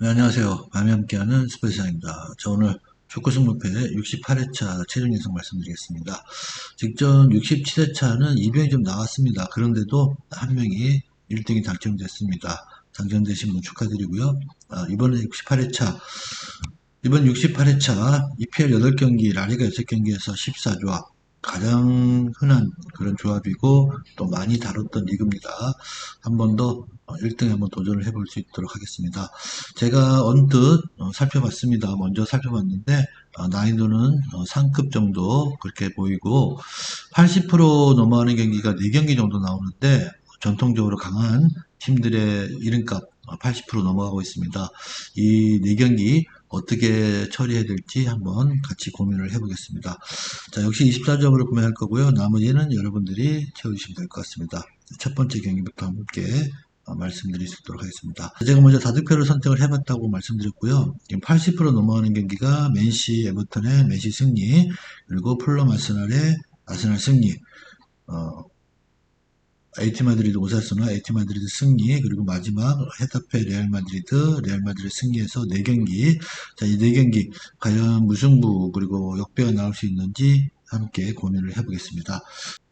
네, 안녕하세요. 밤에 함께하는 스페셜입니다. 자, 오늘 축구 승부패 68회차 최종 예상 말씀드리겠습니다. 직전 67회차는 이병이 좀 나왔습니다. 그런데도 한 명이 1등이 당첨됐습니다. 당첨되신 분 축하드리고요. 아, 이번에 68회차, 이번 68회차 EPL 8경기, 라리가 6경기에서 14조합, 가장 흔한 그런 조합이고 또 많이 다뤘던 리그입니다. 한 번 더 1등에 한번 도전을 해볼 수 있도록 하겠습니다. 제가 언뜻 어, 살펴봤습니다. 먼저 살펴봤는데 어, 난이도는 어, 상급 정도 그렇게 보이고 80% 넘어가는 경기가 4경기 정도 나오는데 전통적으로 강한 팀들의 이름값 80% 넘어가고 있습니다. 이 4경기 어떻게 처리해야 될지 한번 같이 고민을 해보겠습니다. 자, 역시 24점으로 구매할 거고요. 나머지는 여러분들이 채워주시면 될 것 같습니다. 첫 번째 경기부터 함께 어, 말씀드릴 수 있도록 하겠습니다. 제가 먼저 다득표를 선택을 해봤다고 말씀드렸고요. 지금 80% 넘어가는 경기가 맨시 에버턴의 맨시 승리, 그리고 풀럼 아스날의 아스날 승리, 어, 에이티 마드리드 오사스나 에이티 마드리드 승리 그리고 마지막 헤타페 레알 마드리드 레알 마드리드 승리에서 4경기 자이 4경기 과연 무승부 그리고 역배가 나올 수 있는지 함께 고민을 해보겠습니다.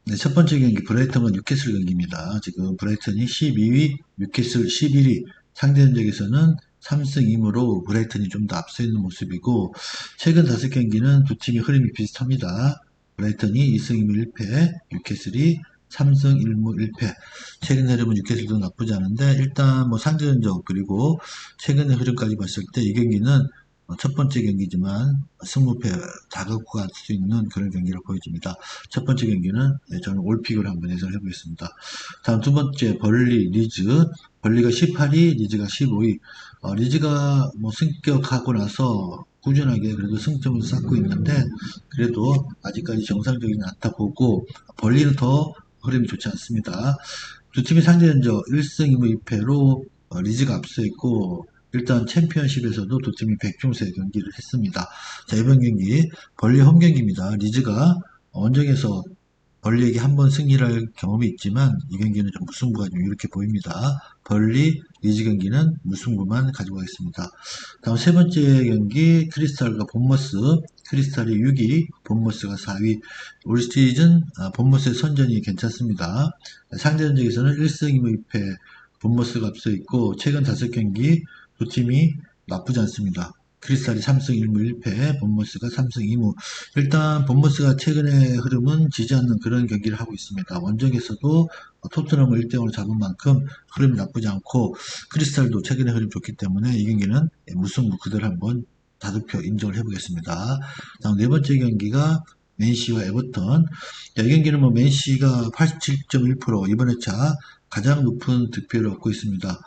네, 첫 번째 경기 브라이턴과 뉴캐슬 경기입니다. 지금 브라이턴이 12위, 뉴캐슬 11위 상대 전적에서는 3승 2무로 브라이턴이 좀 더 앞서 있는 모습이고 최근 5경기는 두 팀이 흐름이 비슷합니다. 브라이턴이 2승 2무 1패, 뉴캐슬이 3승 1무 1패. 최근 흐름은 뉴캐슬도 나쁘지 않은데 일단 뭐 상대전적 그리고 최근의 흐름까지 봤을 때 이 경기는 첫 번째 경기지만 승무패 다 갖고 갈 수 있는 그런 경기로 보여집니다. 첫 번째 경기는 네, 저는 올픽을 한번 예상을 해보겠습니다. 다음 두 번째 벌리 리즈 벌리가 18위 리즈가 15위 어, 리즈가 뭐 승격하고 나서 꾸준하게 그래도 승점을 쌓고 있는데 그래도 아직까지 정상적이지 않다 보고 벌리는 더 흐름이 좋지 않습니다. 두 팀이 상대 전적 1승 2무 2패로 어, 리즈가 앞서 있고 일단 챔피언십에서도 두 팀이 백중세 경기를 했습니다. 자 이번 경기 벌리 홈 경기입니다. 리즈가 원정에서 벌리에게 한 번 승리를 할 경험이 있지만 이 경기는 좀 무승부가 좀 이렇게 보입니다. 벌리 리즈 경기는 무승부만 가지고 가겠습니다. 다음 세 번째 경기 크리스탈과 본머스 크리스탈이 6위 본머스가 4위 올 시즌 아, 본머스의 선전이 괜찮습니다. 상대 전적에서는 1승 2무 2패 본머스가 앞서 있고 최근 5경기 두 팀이 나쁘지 않습니다. 크리스탈이 3승 1무 1패, 본머스가 3승 2무. 일단 본머스가 최근의 흐름은 지지 않는 그런 경기를 하고 있습니다. 원정에서도 토트넘을 1대0으로 잡은 만큼 흐름이 나쁘지 않고 크리스탈도 최근의 흐름이 좋기 때문에 이 경기는 무승부 그대로 한번 다득표 인정을 해보겠습니다. 다음 네 번째 경기가 맨시와 에버턴. 자, 이 경기는 뭐 맨시가 87.1% 이번 회차 가장 높은 득표를 얻고 있습니다.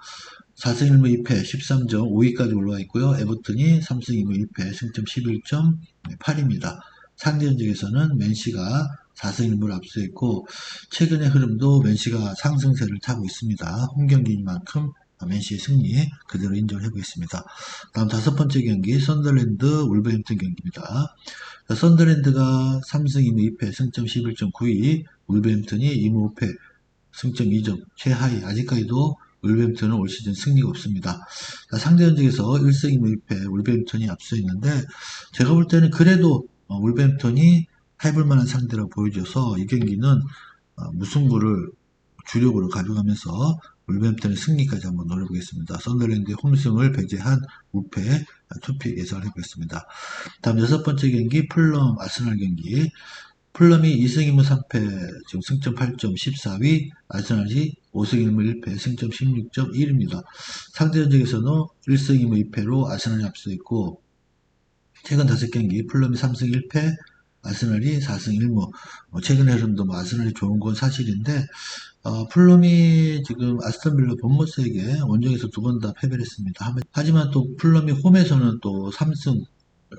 4승 1무 2패 13점 5위까지 올라와 있고요. 에버튼이 3승 2무 1패 승점 11.8입니다. 상대 전적에서는 맨시가 4승 1무를 앞서 있고 최근의 흐름도 맨시가 상승세를 타고 있습니다. 홈 경기인 만큼 맨시의 승리 그대로 인정을 해보겠습니다. 다음 다섯 번째 경기 선더랜드 울버햄튼 경기입니다. 선더랜드가 3승 2무 2패 승점 11.92 울버햄튼이 2무 5패 승점 2점 최하위 아직까지도 울버햄튼은 올 시즌 승리가 없습니다. 상대 전적에서 1승 2무 1패 울버햄튼이 앞서 있는데 제가 볼 때는 그래도 울버햄튼이 해볼 만한 상대라고 보여줘서 이 경기는 무승부를 주력으로 가져가면서 울버햄튼의 승리까지 한번 노려보겠습니다. 썬더랜드의 홈승을 배제한 우패 투피 예상을 해보겠습니다. 다음 여섯 번째 경기 플럼 아스날 경기 플럼이 2승 2무 3패 지금 승점 8점 14위 아스날이 5승 1무 1패 승점 16.1입니다. 상대 전적에서는 1승 2무 2패로 아스날이 앞서 있고 최근 5경기 플럼이 3승 1패 아스날이 4승 1무 뭐 최근의 흐름도 뭐 아스날이 좋은 건 사실인데 어, 플럼이 지금 아스턴빌라 본머스에게 원정에서 두 번 다 패배를 했습니다. 하지만 또 플럼이 홈에서는 또 3승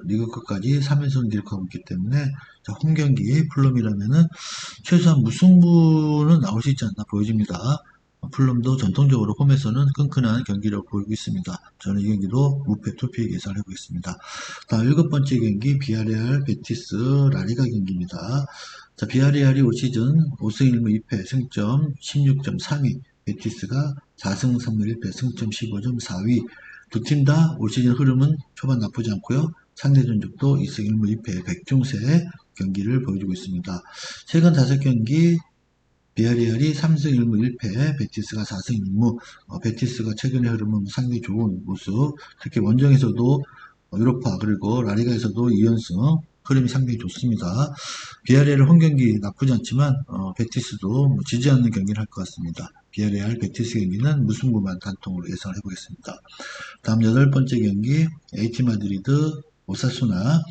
리그컵까지 3연승 기록하고 있기 때문에 홈 경기 플럼이라면은 최소한 무승부는 나올 수 있지 않나 보여집니다. 플럼도 전통적으로 홈에서는 끈끈한 경기를 보이고 있습니다. 저는 이 경기도 무패 투피 예상을 해보겠습니다. 다음 일곱 번째 경기 비아레알 베티스 라리가 경기입니다. 자, 비아레알이 올 시즌 5승 1무 2패 승점 16.3위 베티스가 4승 3무 1패 승점 15.4위 두 팀 다 올 시즌 흐름은 초반 나쁘지 않고요. 상대 전적도 2승 1무 2패 백중세 경기를 보여주고 있습니다. 최근 5경기 비아리알이 3승 1무 1패, 베티스가 4승 1무, 어, 베티스가 최근의 흐름은 상당히 좋은 모습, 특히 원정에서도 어, 유로파 그리고 라리가에서도 2연승 흐름이 상당히 좋습니다. 비아리알 홈 경기 나쁘지 않지만 어, 베티스도 뭐 지지 않는 경기를 할 것 같습니다. 비아리알 베티스 경기는 무승부만 단통으로 예상을 해보겠습니다. 다음 여덟 번째 경기 에이티 마드리드 오사수나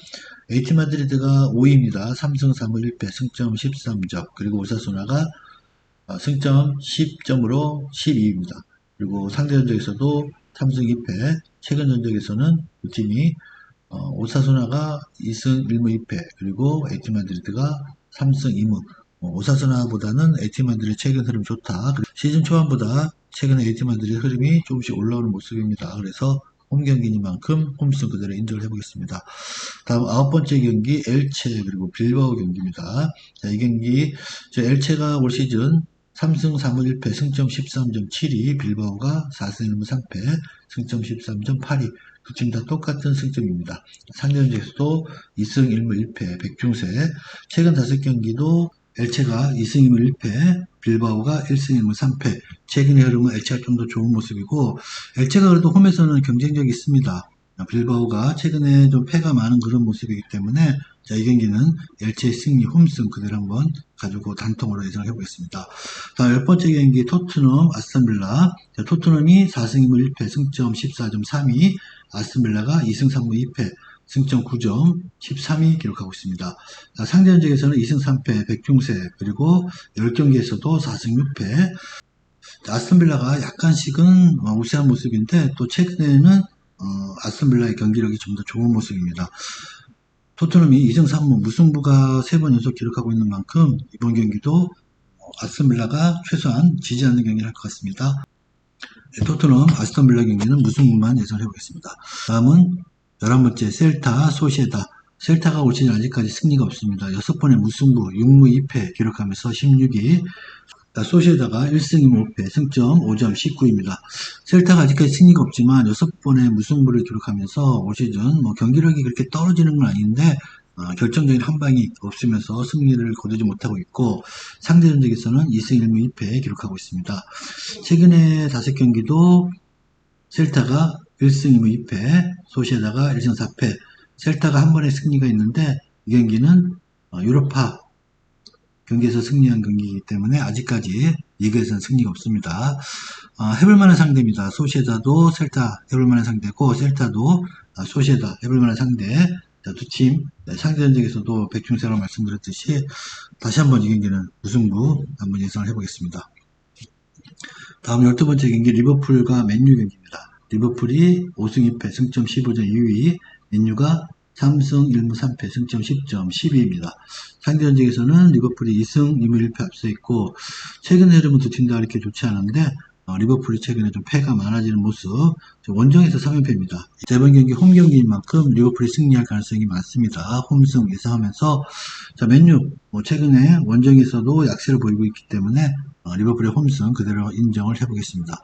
에이티 마드리드가 5위입니다. 3승 3무 1패 승점 13점 그리고 오사수나가 어, 승점 10점으로 12위입니다. 그리고 상대 전적에서도 3승 2패 최근 전적에서는 두 팀이 어, 오사수나가 2승 1무 2패 그리고 에이티 마드리드가 3승 2무 어, 오사수나보다는 에이티 마드리드 최근 흐름 좋다. 시즌 초반보다 최근에 에이티 마드리드 흐름이 조금씩 올라오는 모습입니다. 그래서 홈 경기니만큼 홈승 그대로 인정을 해보겠습니다. 다음 아홉 번째 경기 엘체 그리고 빌바오 경기입니다. 자, 이 경기 저 엘체가 올 시즌 3승 3무 1패 승점 13점 7위 빌바오가 4승 1무 3패 승점 13점 8위 두팀 다 똑같은 승점입니다. 상대전적에서도 2승 1무 1패 백중세 최근 5경기도 엘체가 2승 2무 1패 빌바오가 1승 1무 3패 최근의 흐름은 엘체가 좀 더 좋은 모습이고 엘체가 그래도 홈에서는 경쟁력이 있습니다. 빌바오가 최근에 좀 패가 많은 그런 모습이기 때문에 자, 이 경기는 엘체의 승리 홈승 그대로 한번 가지고 단통으로 예상을 해보겠습니다. 다음 열 번째 경기 토트넘 아스턴빌라 자, 토트넘이 4승 2무 1패 승점 14점 3위 아스턴빌라가 2승 3무 2패 승점 9점 13위 기록하고 있습니다. 자, 상대 전적에서는 2승 3패 백중세 그리고 10경기에서도 4승 6패 아스턴빌라가 약간씩은 어, 우세한 모습인데 또 최근에는 어, 아스턴빌라의 경기력이 좀 더 좋은 모습입니다. 토트넘이 2승 3무 무승부가 3번 연속 기록하고 있는 만큼 이번 경기도 어, 아스턴빌라가 최소한 지지 않는 경기를 할 것 같습니다. 네, 토트넘 아스턴 빌라 경기는 무승부만 예상을 해보겠습니다. 다음은 11번째 셀타 소시에다 셀타가 올 시즌 아직까지 승리가 없습니다. 6번의 무승부 6무 2패 기록하면서 16위 소시에다가 1승 2무 5패 승점 5점 19입니다. 셀타가 아직까지 승리가 없지만 6번의 무승부를 기록하면서 올 시즌 뭐 경기력이 그렇게 떨어지는 건 아닌데 어, 결정적인 한 방이 없으면서 승리를 거두지 못하고 있고 상대 전적에서는 2승 1무 2패 기록하고 있습니다. 최근에 5경기도 셀타가 1승 2무 2패, 소시에다가 1승 4패, 셀타가 한 번의 승리가 있는데 이 경기는 어, 유로파 경기에서 승리한 경기이기 때문에 아직까지 리그에서는 승리가 없습니다. 어, 해볼만한 상대입니다. 소시에다도 셀타 해볼만한 상대고 셀타도 아, 소시에다 해볼만한 상대 두팀 상대 전적에서도 백중세라고 말씀드렸듯이 다시 한번 이 경기는 무승부 한번 예상을 해보겠습니다. 다음 12번째 경기 리버풀과 맨유 경기입니다. 리버풀이 5승 2패 승점 15점 2위 맨유가 3승 1무 3패 승점 10점 12입니다. 상대 전적에서는 리버풀이 2승 2무 1패 앞서 있고 최근 흐름은 두 팀 다 이렇게 좋지 않은데 어, 리버풀이 최근에 좀 패가 많아지는 모습 원정에서 3연패입니다. 이번 경기 홈 경기인 만큼 리버풀이 승리할 가능성이 많습니다. 홈승 예상하면서 자 맨유 뭐 최근에 원정에서도 약세를 보이고 있기 때문에 어, 리버풀의 홈승 그대로 인정을 해보겠습니다.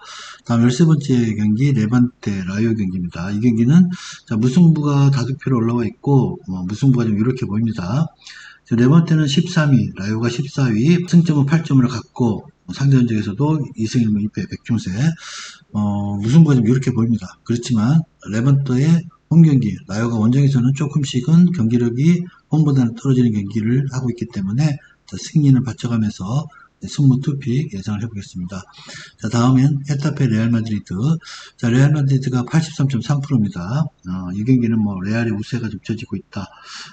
다음 13번째 경기 레반테 라이오 경기입니다. 이 경기는 자, 무승부가 다섯 표로 올라와 있고 어, 무승부가 좀 이렇게 보입니다. 레반테는 13위, 라이오가 14위, 승점은 8점을 갖고 어, 상대 전적에서도 2승 1무 2패 백중세 어, 무승부가 좀 이렇게 보입니다. 그렇지만 레반테의 홈 경기, 라이오가 원정에서는 조금씩은 경기력이 홈보다는 떨어지는 경기를 하고 있기 때문에 자, 승리는 받쳐가면서 승무 투픽 예상을 해보겠습니다. 자, 다음엔 헤타페 레알 마드리드. 자, 레알 마드리드가 83.3%입니다. 어, 이 경기는 뭐 레알의 우세가 좁혀지고 있다.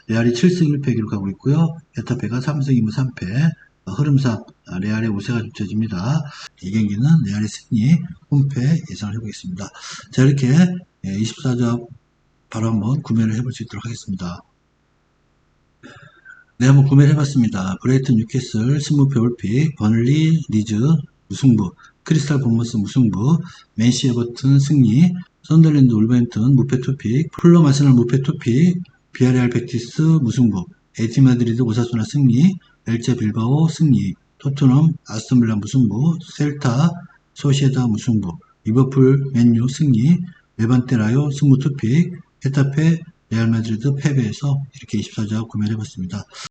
레알이 7승 1패 기록하고 있고요. 헤타페가 3승 2무 3패. 어, 흐름상 아, 레알의 우세가 좁혀집니다. 이 경기는 레알의 승리, 홈패 예상을 해보겠습니다. 자, 이렇게 24점 바로 한번 구매를 해볼 수 있도록 하겠습니다. 네, 한번 구매를 해봤습니다. 브레이튼 뉴캐슬, 스무페 올픽, 버널리, 리즈, 무승부, 크리스탈 본머스 무승부, 맨시 에버튼 승리, 선덜랜드 울버햄튼 무패 투픽, 풀럼 아스널 무패 투픽, 비아레알 베티스 무승부, 에티 마드리드 오사소나 승리, 엘제 빌바오 승리, 토트넘 아스톤빌라 무승부, 셀타 소시에다 무승부, 리버풀 맨유 승리, 레반테 라요 22픽, 헤타페, 레알 마드리드 패배해서 이렇게 24자가 구매를 해봤습니다.